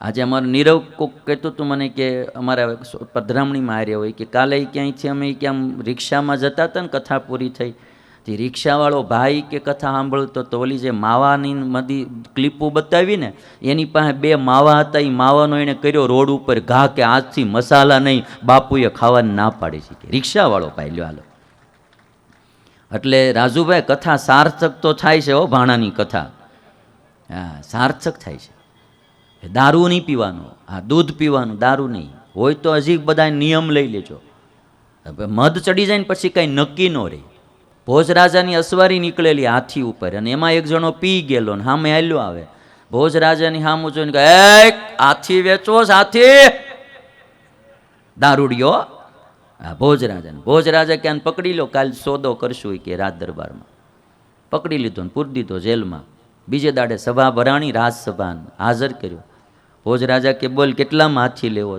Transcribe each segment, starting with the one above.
આજે અમારું નીરવ કોક કહેતું હતું મને કે અમારા પધરામણીમાં હાર્યા હોય કે કાલે ક્યાંયથી અમે ક્યાં રિક્ષામાં જતા હતા ને કથા પૂરી થઈ. તે રિક્ષાવાળો ભાઈ કે કથા સાંભળતો તો ઓલી જે માવાની બધી ક્લિપો બતાવી ને, એની પાસે બે માવા હતા એ માવાનો એણે કર્યો રોડ ઉપર ઘા કે આજથી મસાલા નહીં, બાપુએ ખાવાની ના પાડી છે રિક્ષાવાળો ભાઈ, લ્યો હાલો. એટલે રાજુભાઈ કથા સાર્થક તો થાય છે હો, ભાણાની કથા. હા, સાર્થક થાય છે. દારૂ નહીં પીવાનો. હા દૂધ પીવાનું દારૂ નહીં. હોય તો હજી બધા નિયમ લઈ લેજો. મધ ચડી જાય ને પછી કાંઈ નક્કી ન રહે. ભોજ રાજાની અસવારી નીકળેલી હાથી ઉપર અને એમાં એક જણો પી ગયેલો ને સામે હાલ્યો આવે. ભોજ રાજાની સામું જોઈને કહે "એ, હાથી વેચો હાથી. દારૂડિયો હા ભોજ રાજાને. ભોજ રાજા ક્યાં પકડી લો કાલ સોદો કરશું કે રાજ દરબારમાં. પકડી લીધો ને પૂરી દીધો જેલમાં. બીજે દાડે સભા ભરાણી રાજસભાને હાજર કર્યો. ભોજરાજા કે, બોલ, કેટલામાં હાથી લેવો?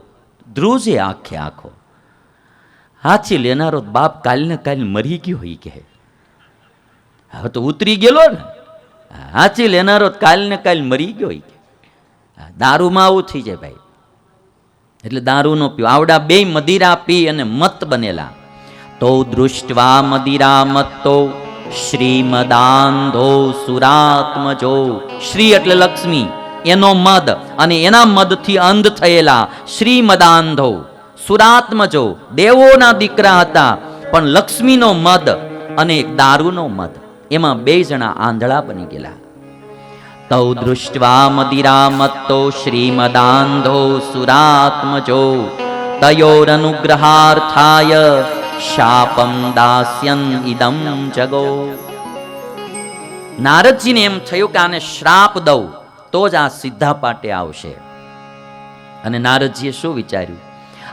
ધ્રુવ છે આખે આખો. હાથી લેનારો બાપ કાલને કાલ મરી ગયો હોય કહે હવે તો ઉતરી ગયેલો ને. હાથી લેનારો કાલને કાલ મરી ગયો હોય કે દારૂમાં આવું થઈ જાય ભાઈ. એટલે દારૂનો પીવો. આવડા બે મદિરા પી અને મત બનેલા. તો દૃષ્ટવા મદિરા મત્તો શ્રીમદાંધો સુરાત્મજો. શ્રી એટલે લક્ષ્મી. એનો મદ અને એના મદથી અંધ થયેલા શ્રીમદાંધો સુરાત્મજો, દેવોના દીકરા હતા, પણ લક્ષ્મીનો મદ અને દારૂનો મદ. એમાં બે જણા આંધળા બની ગયેલા. તૌ દૃષ્ટવા દૃષ્ટ્વા મદિરામત્તો શ્રીમદાંધો સુરાત્મજો. તયોરનુગ્રહાર્થાય શાપમ દાસ્યન ઇદમ જગો. નારદજીને એમ થયું કે આને શ્રાપ દઉં. તો જ આ સીધા પાટે આવશે. અને નારદજીએ શું વિચાર્યું?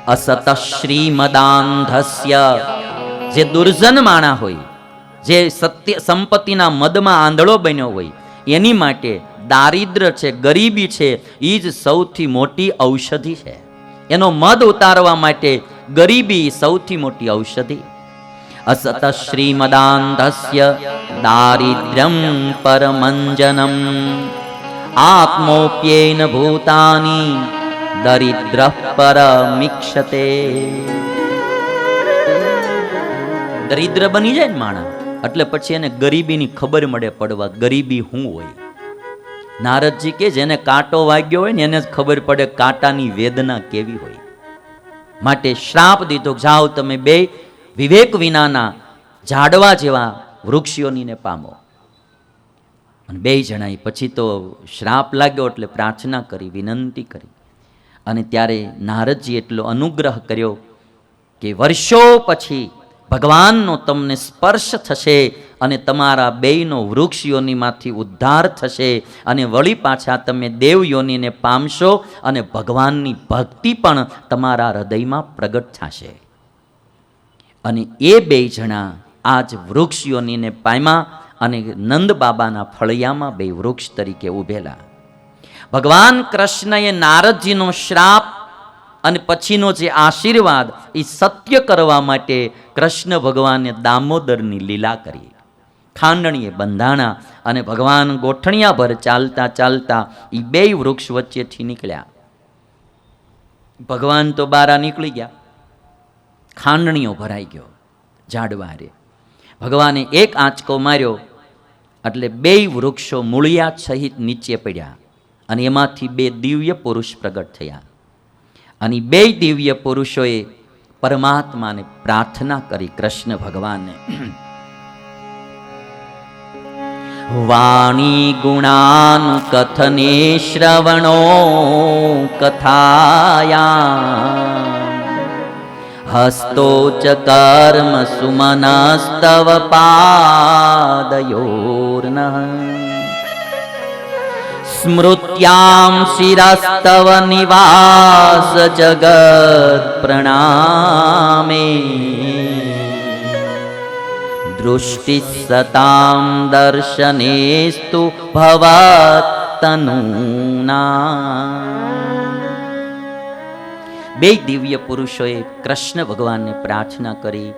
અસત શ્રીમદાંધસ્ય જે દુર્જન માણા હોય, જે સત્ય સંપત્તિના મદમાં આંધળો બન્યો હોય, એની માટે દારિદ્ર છે, ગરીબી છે એ જ સૌથી મોટી ઔષધિ છે. એનો મદ ઉતારવા માટે ગરીબી સૌથી મોટી ઔષધિ. અસત શ્રીમદાંધસ્ય દારિદ્ર્યમ પરમંજનમ. આત્મોપ્યેન ભૂતાની દરિદ્ર પરમિક્ષતે દરિદ્ર બની જાય ને માણસ. એટલે પછી એને ગરીબીની ખબર મળે પડવા ગરીબી શું હોય? નારદજી કે જેને કાંટો વાગ્યો હોય ને એને જ ખબર પડે કાંટાની વેદના કેવી હોય. માટે શ્રાપ દીધો જાઓ તમે બે વિવેક વિનાના ઝાડવા જેવા વૃક્ષોનીને પામો. અને બે જણાએ પછી તો શ્રાપ લાગ્યો એટલે પ્રાર્થના કરી, વિનંતી કરી. અને ત્યારે નારદજી એટલો અનુગ્રહ કર્યો કે વર્ષો પછી ભગવાનનો તમને સ્પર્શ થશે અને તમારા બેયનો વૃક્ષ યોનીમાંથી ઉદ્ધાર થશે અને વળી પાછા તમે દેવ યોનીને પામશો અને ભગવાનની ભક્તિ પણ તમારા હૃદયમાં પ્રગટ થશે. અને એ બે જણા આજ વૃક્ષ યોનીને પામ્યા અને નંદ બાબાના ફળિયામાં બે વૃક્ષ તરીકે ઊભેલા ભગવાન કૃષ્ણએ નારદજીનો શ્રાપ અને પછીનો જે આશીર્વાદ એ સત્ય કરવા માટે કૃષ્ણ ભગવાને દામોદરની લીલા કરી. ખાંડણીએ બંધાણા અને ભગવાન ગોઠણિયાભર ચાલતા ચાલતા એ બે વૃક્ષ વચ્ચેથી નીકળ્યા. ભગવાન તો બારા નીકળી ગયા. ખાંડણીઓ ભરાઈ ગયો ઝાડવા રે ભગવાને એક આંચકો માર્યો એટલે બે વૃક્ષો મૂળિયા સહિત નીચે પડ્યા અને એમાંથી બે દિવ્ય પુરુષ પ્રગટ થયા. અને બે દિવ્ય પુરુષોએ પરમાત્માને પ્રાર્થના કરી કૃષ્ણ ભગવાનને. વાણી ગુણાન કથને શ્રવણો કથાયા હસ્તો ચ કર્મ સુમનસ્તવ પાદયોર્ન સ્મૃત્યામ શિરસ્તવ નિવાસ જગત પ્રણામે દૃષ્ટિ સતામ દર્શનેસ્તુ ભવતનુના બે દિવ્ય પુરુષોએ કૃષ્ણ ભગવાનને પ્રાર્થના કરી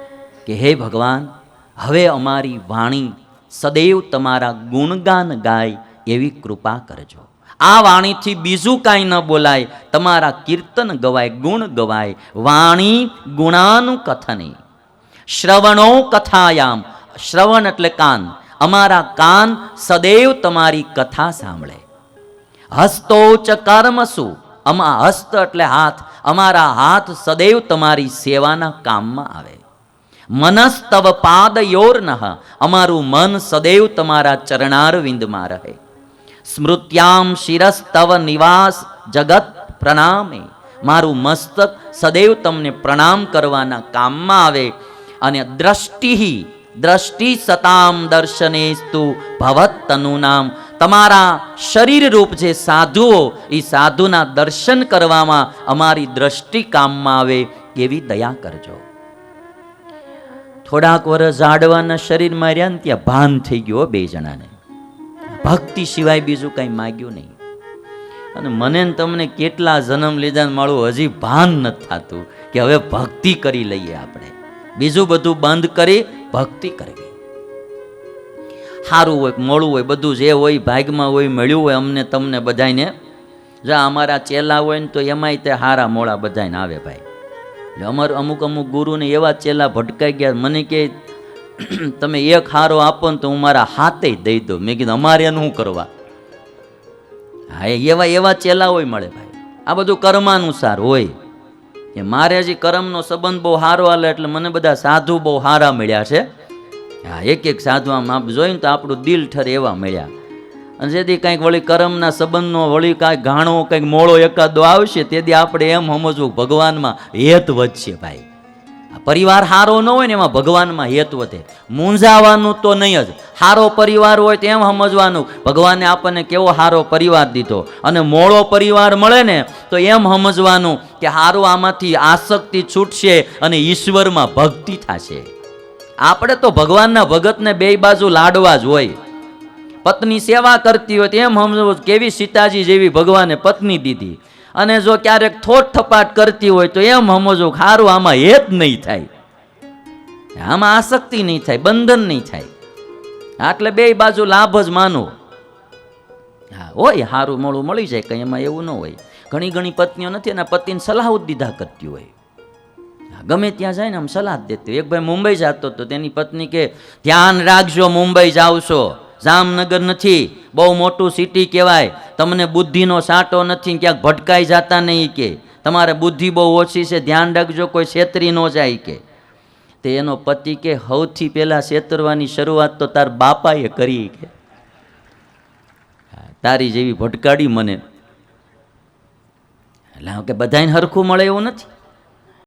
કે, હે ભગવાન, હવે અમારી વાણી સદૈવ તમારા ગુણગાન ગાય એવી કૃપા કરજો. આ વાણીથી બીજું કાંઈ ન બોલાય. તમારા કીર્તન ગવાય, ગુણ ગવાય. વાણી ગુણાનું કથને શ્રવણો કથાયામ. શ્રવણ એટલે કાન. અમારા કાન સદૈવ તમારી કથા સાંભળે. હસ્તો ચ કર્મસુ. અમા હસ્ત એટલે હાથ. અમારા હાથ સદૈવ તમારી સેવાના કામમાં આવે. મનસ્તવ પાદયોર્નઃ અમારું મન સદૈવ તમારા ચરણારવિંદમાં રહે. સ્મૃત્યામ શિરસ્તવ નિવાસ જગત પ્રણામે. મારું મસ્તક સદૈવ તમને પ્રણામ કરવાના કામમાં આવે અને દ્રષ્ટિ દ્રષ્ટિ સતામ દર્શનેસ્તુ ભવત તનુનામ તમારા શરીર રૂપ જે સાધુઓ એ સાધુના દર્શન કરવામાં અમારી દ્રષ્ટિ કામમાં આવે એવી દયા કરજો. થોડાક વર્ષ ઝાડવાના શરીરમાં રહ્યા ને ત્યાં ભાન થઈ ગયો બે જણાને. ભક્તિ સિવાય બીજું કંઈ માગ્યું નહીં. અને મને તમને કેટલા જન્મ લીધા મારું હજી ભાન નથી થતું કે હવે ભક્તિ કરી લઈએ આપણે. બીજું બધું બંધ કરી ભક્તિ કરવી. સારું હોય મોડું હોય, બધું જે હોય, ભાગમાં હોય, મળ્યું હોય, અમને તમને બધાને જા અમારા ચેલા હોય ને તો એમાંય તે હારા મોડા બધાને આવે ભાઈ. એટલે અમાર અમુક અમુક ગુરુને એવા ચેલા ભટકાઈ ગયા મને કે, તમે એક હારો આપો ને તો હું મારા હાથે દઈ દઉં. મેં કીધું, અમારે એનું શું કરવા? હા, એ એવા એવા ચેલા હોય મળે ભાઈ. આ બધું કર્માનુસાર હોય. કે મારે હજી કર્મનો સંબંધ બહુ સારો હાલે એટલે મને બધા સાધુ બહુ સારા મળ્યા છે. હા એક એક સાધવામાં આપ જોઈને તો આપણું દિલ ઠરે એવા મળ્યા. અને જેથી કંઈક વળી કર્મના સંબંધનો વળી કાંઈક ઘાણો, કંઈક મોળો એકાદો આવશે, તેથી આપણે એમ સમજવું ભગવાનમાં હેત વધશે ભાઈ. પરિવાર સારો ન હોય ને એમાં ભગવાનમાં હેત વધે. મૂંઝાવાનું તો નહીં જ. સારો પરિવાર હોય તો એમ સમજવાનું, ભગવાને આપણને કેવો સારો પરિવાર દીધો? અને મોળો પરિવાર મળે ને તો એમ સમજવાનું કે સારું આમાંથી આસક્તિ છૂટશે અને ઈશ્વરમાં ભક્તિ થશે. આપણે તો ભગવાનના ભગતને બે બાજુ લાડવા જ હોય. પત્ની સેવા કરતી હોય તો એમ સમજવું કેવી સીતાજી જેવી ભગવાને પત્ની દીધી. અને જો ક્યારેક થોટ થપાટ કરતી હોય તો એમ સમજો ખારું આમાં હેત નહીં થાય. આમાં આસક્તિ નહીં થાય, બંધન નહીં થાય. એટલે બે બાજુ લાભ જ માનો હા, હોય સારું મોડું મળી જાય, કંઈ એમાં એવું ન હોય. ઘણી ઘણી પત્નીઓ નથી એના પતિને સલાહ જ દીધા કરતી હોય. ગમે ત્યાં જાય ને આમ સલાહ દેતી એક ભાઈ મુંબઈ જતો હતો તેની પત્ની કે, ધ્યાન રાખજો, મુંબઈ જાવશો જામનગર નથી. બહુ મોટું સિટી કહેવાય. તમને બુદ્ધિનો સાટો નથી ક્યાંક ભટકાઈ જતા નહીં કે. તમારે બુદ્ધિ બહુ ઓછી છે, ધ્યાન રાખજો, કોઈ છેતરી ન જાય કે. તે એનો પતિ કે સૌથી પહેલાં છેતરવાની શરૂઆત તો તાર બાપાએ કરી કે. તારી જેવી ભટકાડી મને. એટલે કે બધાને હરખું મળે એવું નથી.